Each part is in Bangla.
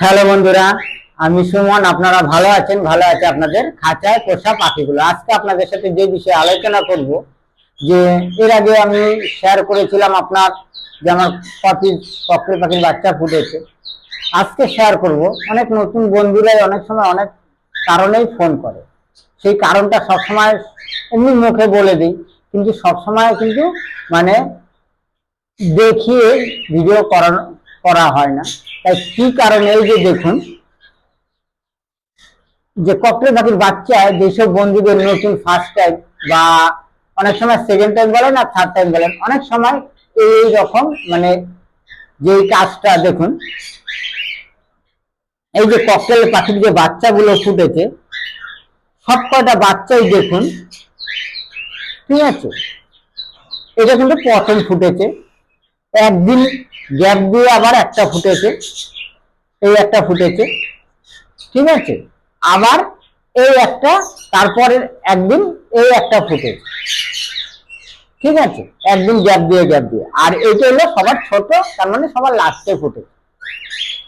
হ্যালো বন্ধুরা, আমি সুমন, আপনারা ভালো আছেন? ভালো আছে আপনাদের খাঁচায় পোষা পাখিগুলো। আজকে আপনাদের সাথে যে বিষয়ে আলোচনা করব, যে এর আগে আমি শেয়ার করেছিলাম আপনার যে আমার পাখির ককটেল পাখির বাচ্চা ফুটেছে। আজকে শেয়ার করব, অনেক নতুন বন্ধুরাই অনেক সময় অনেক কারণেই ফোন করে। সেই কারণটা সবসময় এমনি মুখে বলে দিই, কিন্তু সবসময় কিন্তু মানে দেখিয়ে ভিডিও করা করা হয় না। তাই কি কারণে এই যে দেখুন, যে ককটেল পাখির বাচ্চা, যেসব বন্ধুদের নতুন ফার্স্ট টাইম বা অনেক সময় সেকেন্ড টাইম বলেন আর থার্ড টাইম বলেন, অনেক সময় এই রকম মানে যে কাজটা দেখুন, এই যে ককটেল পাখির যে বাচ্চাগুলো ফুটেছে, সব কয়টা বাচ্চাই দেখুন, ঠিক আছে? এটা কিন্তু প্রথম ফুটেছে। একদিন গ্যাপ দিয়ে আবার একটা ফুটেছে। এই একটা ফুটেছে। ঠিক আছে? আবার এই একটা তারপরে একদিন এই একটা ফুটেছে। ঠিক আছে? একদিন গ্যাপ দিয়ে গ্যাপ দিয়ে। আর এটা হলো সবার ছোট, তার মানে সবার লাস্টে ফুটেছে।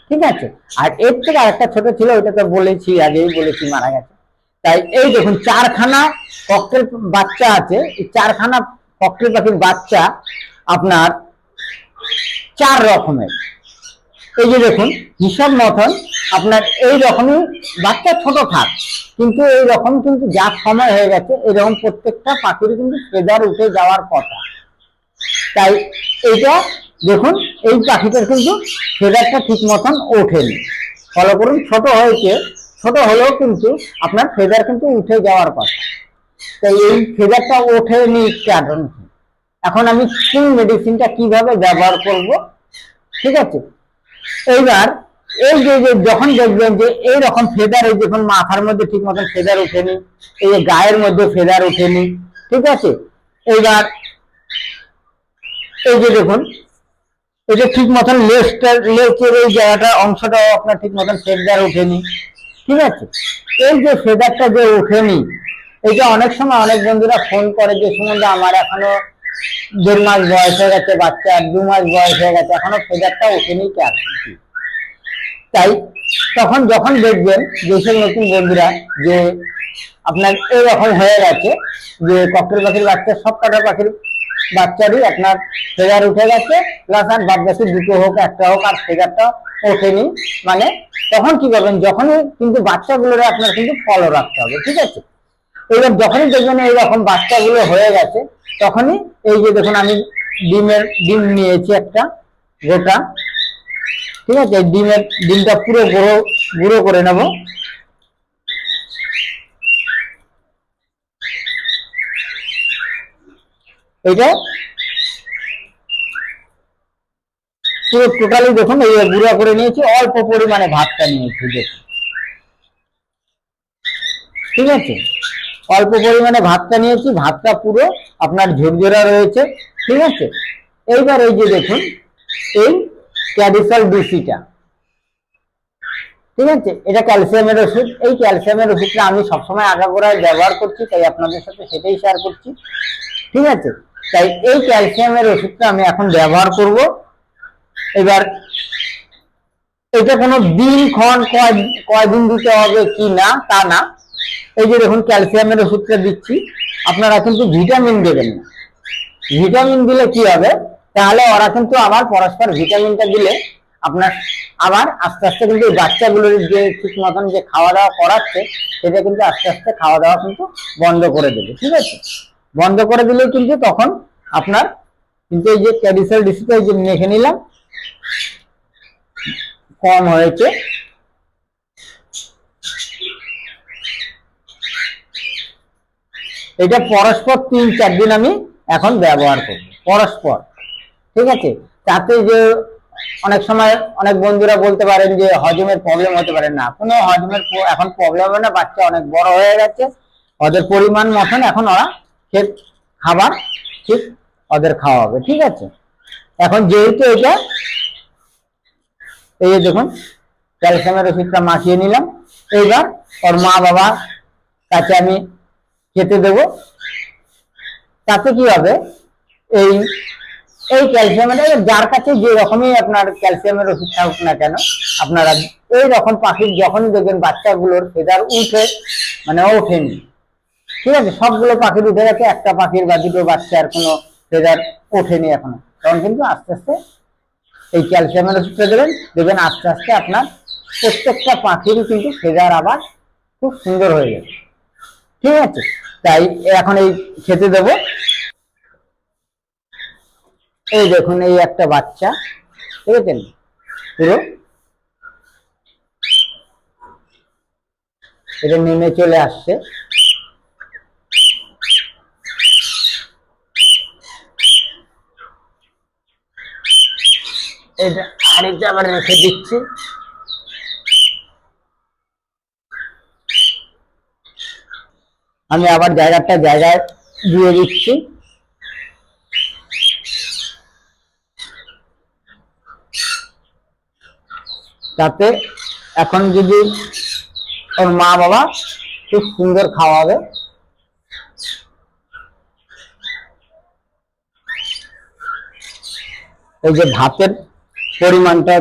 ঠিক আছে? আর এর থেকে আরেকটা ছোট ছিল ওইটা তো বলেছি, আগেই বলেছি, মারা গেছে। তাই এই দেখুন, চারখানা ককটেল বাচ্চা আছে। এই চারখানা ককটেল পাখির বাচ্চা আপনার চার রকমের। এই যে দেখুন, হিসাব মতন আপনার এই রকমই বাচ্চা ছোট থাক, কিন্তু এই রকম কিন্তু যা সময় হয়ে গেছে, এরকম প্রত্যেকটা পাখির কিন্তু ফেদার উঠে যাওয়ার কথা। তাই এটা দেখুন, এই পাখিটার কিন্তু ফেদারটা ঠিক মতন ওঠেনি। ফলো করুন, ছোট হয়েছে, ছোট হলেও কিন্তু আপনার ফেদার কিন্তু উঠে যাওয়ার কথা। তাই এই ফেদারটা ওঠেনি কারণ? এখন আমি কোন মেডিসিনটা কীভাবে ব্যবহার করব? ঠিক আছে? এইবার এই যে যে যখন দেখবেন যে এই রকম ফেদার এই যখন মাথার মধ্যে ঠিক মতন ফেদার ওঠেনি, এই যে গায়ের মধ্যে ফেদার ওঠেনি, ঠিক আছে? এইবার এই যে দেখুন, এই যে ঠিক মতন লেজটা, লেজের এই জায়গাটা, অংশটাও আপনার ঠিক মতন ফেদার ওঠেনি, ঠিক আছে? এই যে ফেদারটা যে ওঠেনি যে অনেক সময় অনেক বন্ধুরা ফোন করে যে সম্বন্ধে আমার এখনও দেড় মাস বয়স হয়ে গেছে, বাচ্চা এক দু মাস বয়স হয়ে গেছে, এখনও ফেদারটা ওঠেনি কেন? তাই তখন যখন দেখবেন যেসব নতুন বন্ধুরা যে আপনার এরকম হয়ে গেছে, যে ককটেল পাখির বাচ্চা, সব কটা পাখির বাচ্চারই আপনার ফেদার উঠে গেছে প্লাস আর বাদ বাকি দুটো হোক, একটা হোক, আর ফেদারটা ওঠেনি। মানে তখন কি করবেন? যখনই কিন্তু বাচ্চাগুলোর আপনার কিন্তু ফলো রাখতে হবে, ঠিক আছে? এবার যখনই দেখবেন এইরকম বাচ্চাগুলো হয়ে গেছে, তখনই এই যে দেখুন আমি ডিমের, ডিম নিয়েছি একটা গোটা, ঠিক আছে? ডিমের, ডিমটা পুরো গুঁড়ো গুঁড়ো করে নেব। এটা পুরো টোটালি দেখুন, এই গুঁড়া করে নিয়েছি, অল্প পরিমাণে ভাতটা নিয়েছি, দেখুন। ঠিক আছে? অল্প পরিমাণে ভাতটা নিয়েছি, ভাতটা পুরো আপনার ঝরঝরা রয়েছে, ঠিক আছে? এইবার এই যে দেখুন, এই ক্যাডিসল ডিসিটা ঠিক আছে? এটা ক্যালসিয়ামের ওষুধ। এই ক্যালসিয়ামের ওষুধটা আমি সবসময় আগাগোড়ায় ব্যবহার করছি, তাই আপনাদের সাথে সেটাই শেয়ার করছি, ঠিক আছে? তাই এই ক্যালসিয়ামের ওষুধটা আমি এখন ব্যবহার করব। এবার এটা কোনো দিন ক্ষণ কয় কয়দিন দিতে হবে কি না, তা না। এই যে দেখুন ক্যালসিয়ামের ওষুধটা দিচ্ছি, আপনারা কিন্তু ভিটামিন দেবেন না। ভিটামিন দিলে কি হবে? তাহলে ওরা কিন্তু আবার পরস্পর ভিটামিনটা দিলে আপনার আবার আস্তে আস্তে কিন্তু বাচ্চাগুলোর যে ঠিক মতন যে খাওয়া দাওয়া করাচ্ছে, সেটা কিন্তু আস্তে আস্তে খাওয়া দাওয়া কিন্তু বন্ধ করে দেবে, ঠিক আছে? বন্ধ করে দিলে কিন্তু তখন আপনার কিন্তু এই যে ক্যাডিসেল ডিসিটা যে মেখে নিলাম, কম হয়েছে। এটা পরস্পর তিন, চার দিন আমি এখন ব্যবহার করব পরস্পর। ঠিক আছে? তাতে যে অনেক সময় অনেক বন্ধুরা বলতে পারেন যে হজমের প্রবলেম হতে পারে। না, কোনো হজমের এখন প্রবলেম হবে না, বাচ্চা অনেক বড় হয়ে গেছে। ওদের পরিমাণ মতন এখন ওরা খাবার, ঠিক, ওদের খাওয়া হবে, ঠিক আছে? এখন যেহেতু এটা, এই যে দেখুন, ক্যালসিয়ামের ওষুধটা মাখিয়ে নিলাম। এইবার ওর মা বাবা কাছে আমি খেতে দেব। তাতে কি হবে? এই এই ক্যালসিয়ামের যার কাছে যে রকমই আপনার ক্যালসিয়ামের ওষুধ থাকুক না কেন, আপনারা এই রকম পাখির যখনই দেখবেন বাচ্চাগুলোর ফেদার উঠে মানে ওঠেনি। ঠিক আছে? সবগুলো পাখির উঠে গেছে, একটা পাখির বা দুটো বাচ্চার কোনো ফেদার ওঠেনি এখনও। তখন কিন্তু আস্তে আস্তে এই ক্যালসিয়ামের ওষুধটা দেবেন। দেখবেন আস্তে আস্তে আপনার প্রত্যেকটা পাখিরই কিন্তু ফেদার আবার খুব সুন্দর হয়ে যাবে। ঠিক আছে, তাই এখন এই খেতে দেব। এই দেখুন, এই একটা বাচ্চা দেখেছেন পুরো। এটা নেমে চলে আসছে। এটা আরেকটা আবার রেখে দিচ্ছি। আমি আবার জায়গাটা জায়গায় দিয়ে দিচ্ছি। তাতে এখন যদি ওর মা বাবা খুব সুন্দর খাওয়াবে। এই যে ভাতের পরিমাণটা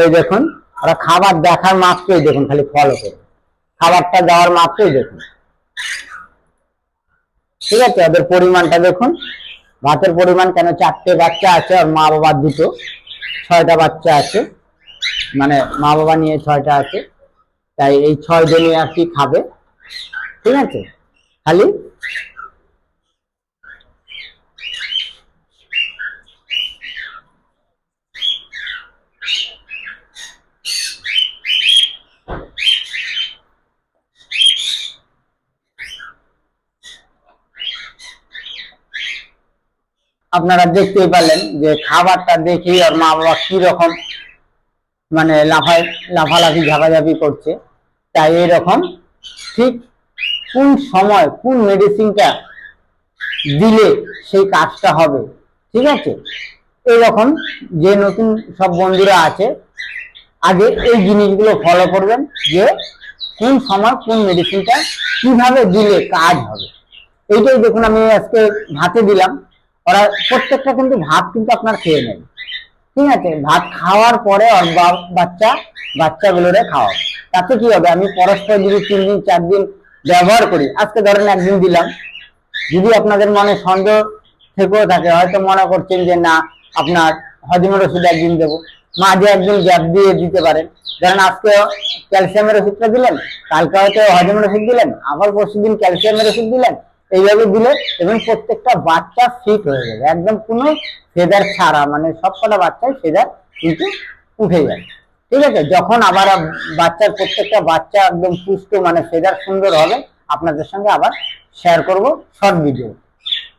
এই দেখুন, ওরা খাবার দেখার মাত্রই দেখুন খালি ফলো করে খাবারটা দেওয়ার মাত্রই দেখুন। ঠিক আছে, ওদের পরিমাণটা দেখুন। ভাতের পরিমাণ কেন চারটে বাচ্চা আছে আর মা বাবার দুটো? ছয়টা বাচ্চা আছে। মানে মা বাবা নিয়ে ছয়টা আছে। তাই এই ছয় জনই আর কি খাবে। ঠিক আছে? খালি? আপনারা দেখতে পারলেন যে খাবারটা দেখি আর মা বাবা কি রকম মানে লাফায়, লাফালাফি, ঝাপাঝাপি করছে। তাই এরকম ঠিক কোন সময় কোন মেডিসিনটা দিলে সেই কাজটা হবে, ঠিক আছে? এরকম যে নতুন সব বন্ধুরা আছে, আগে এই জিনিসগুলো ফলো করবেন যে কোন সময় কোন মেডিসিনটা কীভাবে দিলে কাজ হবে। এইটাই দেখুন আমি আজকে ভাতে দিলাম। ওরা প্রত্যেকটা কিন্তু ভাত কিন্তু আপনার খেয়ে নেয় ঠিক আছে? ভাত খাওয়ার পরে ওর বাচ্চা, বাচ্চাগুলোরে খাওয়াবে। তাতে কি হবে? আমি পরস্পর যদি তিন দিন, চার দিন ব্যবহার করি, আজকে ধরেন একদিন দিলাম, যদি আপনাদের মনে সন্দেহ থেকেও থাকে, হয়তো মনে করছেন যে না, আপনার হজমের ওষুধ একদিন দেবো। মাঝে একদিন গ্যাপ দিয়ে দিতে পারেন। ধরেন আজকে ক্যালসিয়ামের ওষুধটা দিলেন, কালকে হয়তো হজমের ওষুধ দিলেন, আবার পরশু দিন ক্যালসিয়ামের ওষুধ দিলেন এইভাবে দিলে এবং প্রত্যেকটা বাচ্চা ফিট হয়ে যাবে। একদম কোনো ফেদার ছাড়া মানে সবকটা বাচ্চাই ফেদার কিন্তু উঠে যায়। ঠিক আছে? যখন আবার বাচ্চার প্রত্যেকটা বাচ্চা একদম সুস্থ মানে ফেদার সুন্দর হবে, আপনাদের সঙ্গে আবার শেয়ার করব শর্ট ভিডিও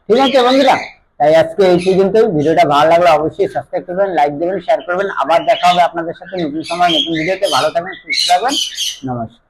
ঠিক আছে বন্ধুরা? তাই আজকে এই পর্যন্তই। ভিডিওটা ভালো লাগলে অবশ্যই সাবস্ক্রাইব করবেন লাইক দেবেন শেয়ার করবেন। আবার দেখা হবে আপনাদের সাথে নতুন সময়, নতুন ভিডিওতে ভালো থাকবেন, সুস্থ থাকবেন। নমস্কার।